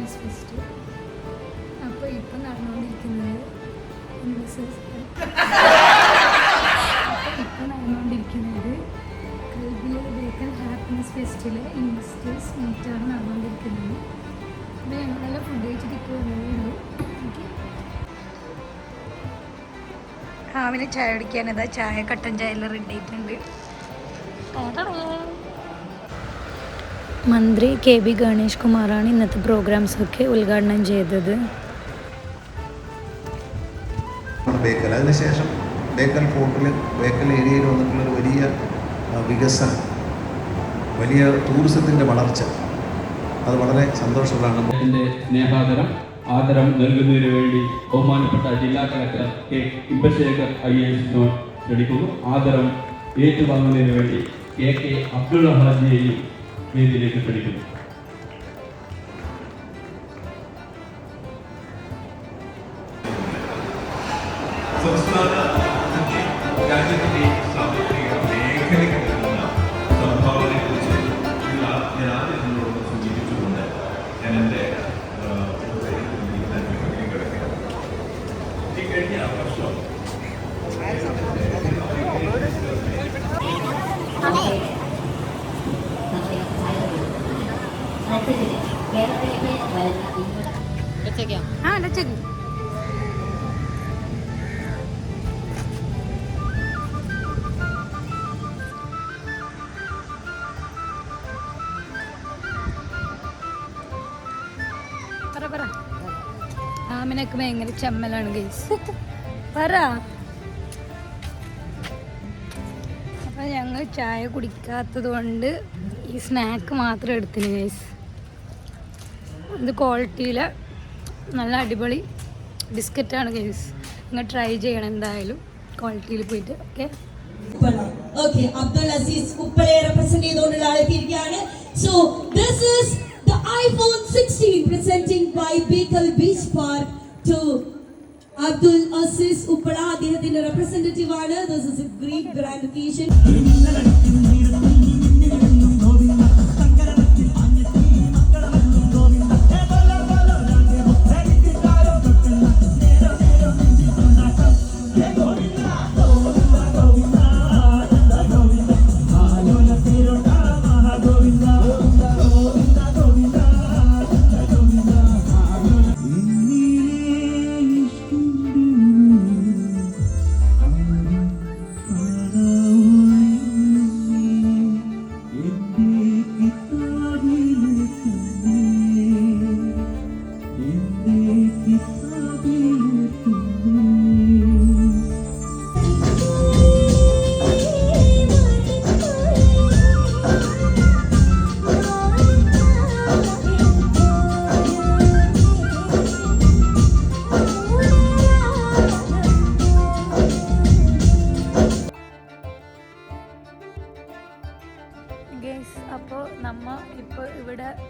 Business fest അപ്പൊ ഇപ്പൊ നടന്നുകൊണ്ടിരിക്കുന്നത് ബിസിനസ് നടന്നുകൊണ്ടിരിക്കുന്നത് ക്രിബിയർ ഹാപ്പിനെസ് ഫെസ്റ്റിലെ ഇൻവെസ്റ്റേഴ്സ് മീറ്റാണ് നടന്നുകൊണ്ടിരിക്കുന്നത് അപ്പൊ ഞങ്ങളെല്ലാം ഫുഡ് കഴിച്ചിട്ട് ഇപ്പൊ വരുന്നുള്ളൂ രാവിലെ ചായ കുടിക്കാൻ ഇതാ ചായ കട്ടൻ ചായ എല്ലാം റെഡി ആയിട്ടുണ്ട്. മന്ത്രി കെ ബി ഗണേഷ് കുമാറാണ് ഇന്നത്തെ പ്രോഗ്രാംസ് ഒക്കെ ഉദ്ഘാടനം ചെയ്തത്. ബേക്കൽ. അതിനുശേഷം ബേക്കൽ ഫോർട്ടിൽ ബേക്കൽ ഏരിയയിൽ വന്നിട്ടുള്ള ഒരു വലിയ വികസനം വലിയ ടൂറിസത്തിന്റെ വളർച്ച. അത് വളരെ സന്തോഷമുള്ളതാണ്. എന്റെ സ്നേഹാദരം ആദരം നൽകുന്നതിന് വേണ്ടി ബഹുമാനപ്പെട്ട ജില്ലാ collector K Inbasekar I S ക്ഷണിക്കുന്നു ആദരം ഏറ്റുവാങ്ങുന്നതിന് വേണ്ടി കെ കെ അബ്ദുൾ ഹാജിയെയും വേദിയിലേക്ക് ക്ഷണിക്കുന്നു. സംസ്ഥാന രാജ്യത്തിന്റെ ആ പറ പറ. ആമിനൊക്കെ ഭയങ്കര ചമ്മലാണ് ഗൈസ് പറ. അപ്പൊ ഞങ്ങൾ ചായ കുടിക്കാത്തത് കൊണ്ട് ഈ സ്നാക്ക് മാത്രം എടുത്തിന് ഗൈസ് ഇത് ക്വാളിറ്റിയിൽ നല്ല അടിപൊളി ബിസ്ക്കറ്റാണ് ഗൈസ് നിങ്ങൾ ട്രൈ ചെയ്യണം എന്തായാലും ക്വാളിറ്റിയിൽ പോയിട്ട് okay okay Abdul so this is the iPhone 16 presenting by Bekal beach park to Abdul അദ്ദേഹത്തിന്റെ റെപ്രസെന്റേറ്റീവ് ആണ്. This is a grand occasion guys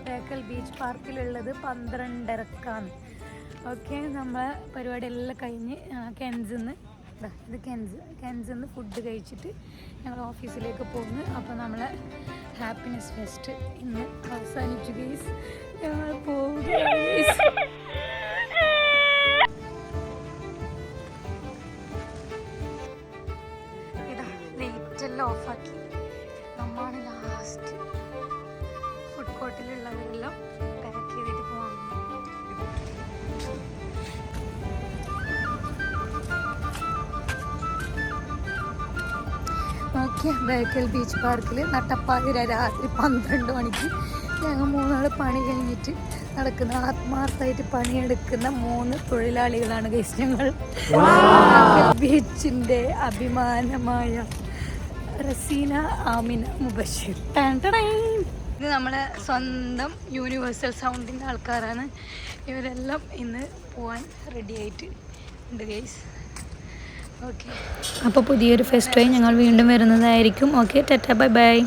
Bekal beach പാർക്കിലുള്ളത് പന്ത്രണ്ടരക്കാണ്. ഓക്കെ നമ്മളെ പരിപാടി എല്ലാം കഴിഞ്ഞ് കെൻസിന്ന് ഇത് കെൻസ് കെൻസിന്ന് ഫുഡ് കഴിച്ചിട്ട് ഞങ്ങൾ ഓഫീസിലേക്ക് പോകുന്നു അപ്പോൾ നമ്മളെ ഹാപ്പിനെസ് ഫെസ്റ്റ് ഇന്ന് അവസാനിച്ചു ഗീസ് ഞങ്ങൾ പോവുകയാണ് ഫുഡ് കോർട്ടിലുള്ളവരെല്ലാം പാക്ക് ചെയ്തിട്ട് ഓക്കെ ബേക്കൽ ബീച്ച് പാർക്കിൽ നട്ടപ്പാതിര രാത്രി പന്ത്രണ്ട് മണിക്ക് ഞങ്ങൾ മൂന്നാൾ പണി കഴിഞ്ഞിട്ട് നടക്കുന്ന ആത്മാർത്ഥമായിട്ട് പണിയെടുക്കുന്ന മൂന്ന് തൊഴിലാളികളാണ് ഗൈസ് ഞങ്ങൾ. ബീച്ചിന്റെ അഭിമാനമായ റസീന ആമിന മുബഷീർ. ഇത് നമ്മളെ സ്വന്തം യൂണിവേഴ്സൽ സൗണ്ടിന്റെ ആൾക്കാരാണ്. ഇവരെല്ലാം ഇന്ന് പോവാൻ റെഡി ആയിട്ട് ഉണ്ട് ഗൈസ് ഓക്കെ അപ്പോൾ പുതിയൊരു ഫെസ്റ്റുമായി ഞങ്ങൾ വീണ്ടും വരുന്നതായിരിക്കും. Okay ടെറ്റ bye bye